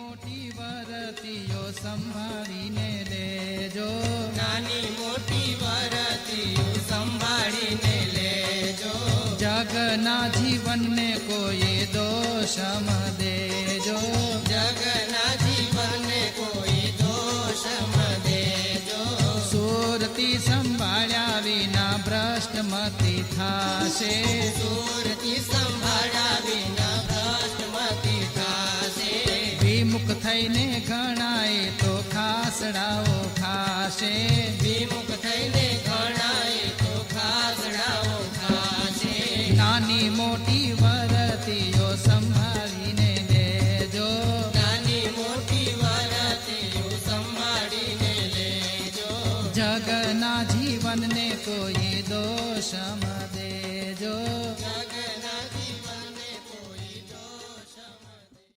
મોટી વરતીઓ સંભાળીને લેજો નાની મોટી વરતીઓ સંભાળીને લેજો જગના જીવનને કોઈ દોષમ દેજો જગના જીવનને કોઈ દોષ ન દેજો સુરતી સંભાળ્યા વિના ભ્રષ્ટ મતી થાશે સુરતી થઈને ગણાય તો ખાસડાઓ ખાશે. વિમુખ થઈને ગણાય તો ખાસડાઓ ખાશે. નાની મોટી વરતીઓ સંભાળીને લેજો. નાની મોટી વરતીઓ સંભાળીને લેજો. જગના જીવનને કોઈ દોષ મદે